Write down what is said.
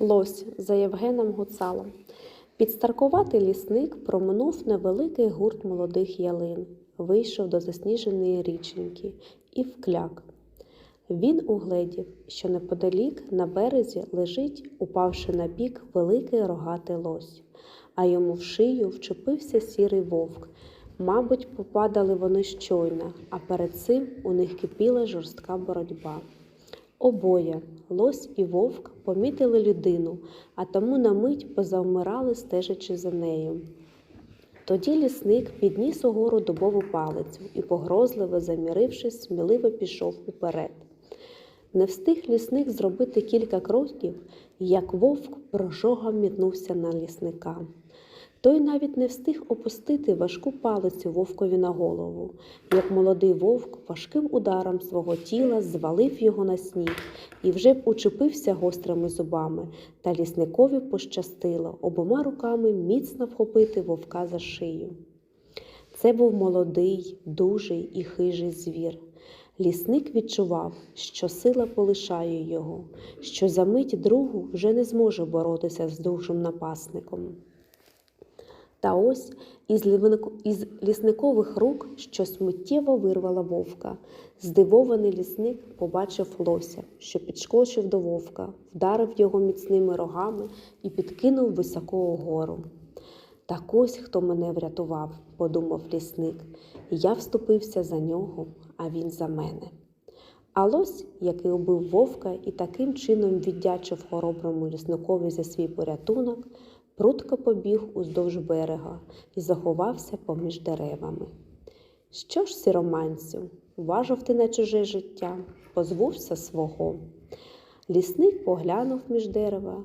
Лось за Євгеном Гуцалом. Підстаркуватий лісник проминув невеликий гурт молодих ялин, вийшов до засніженої річеньки і вкляк. Він угледів, що неподалік на березі лежить, упавши на бік, великий рогатий лось, а йому в шию вчепився сірий вовк. Мабуть, попадали вони щойно, а перед цим у них кипіла жорстка боротьба. Обоє, лось і вовк, помітили людину, а тому на мить позавмирали, стежачи за нею. Тоді лісник підніс угору дубову палицю і, погрозливо замірившись, сміливо пішов уперед. Не встиг лісник зробити кілька кроків, як вовк прожогом мітнувся на лісника. Той навіть не встиг опустити важку палицю вовкові на голову, як молодий вовк важким ударом свого тіла звалив його на сніг і вже б учепився гострими зубами, та лісникові пощастило обома руками міцно вхопити вовка за шию. Це був молодий, дужий і хижий звір. Лісник відчував, що сила полишає його, що за мить другу вже не зможе боротися з дужим напасником. Та ось із, лісникових рук щось миттєво вирвало вовка. Здивований лісник побачив лося, що підскочив до вовка, вдарив його міцними рогами і підкинув високо угору. Так ось хто мене врятував, подумав лісник. Я вступився за нього, а він за мене. А лось, який убив вовка і таким чином віддячив хороброму лісникові за свій порятунок, прудко побіг уздовж берега і заховався поміж деревами. Що ж, сіроманцю, важив ти на чуже життя, позбувся свого. Лісник поглянув між дерева,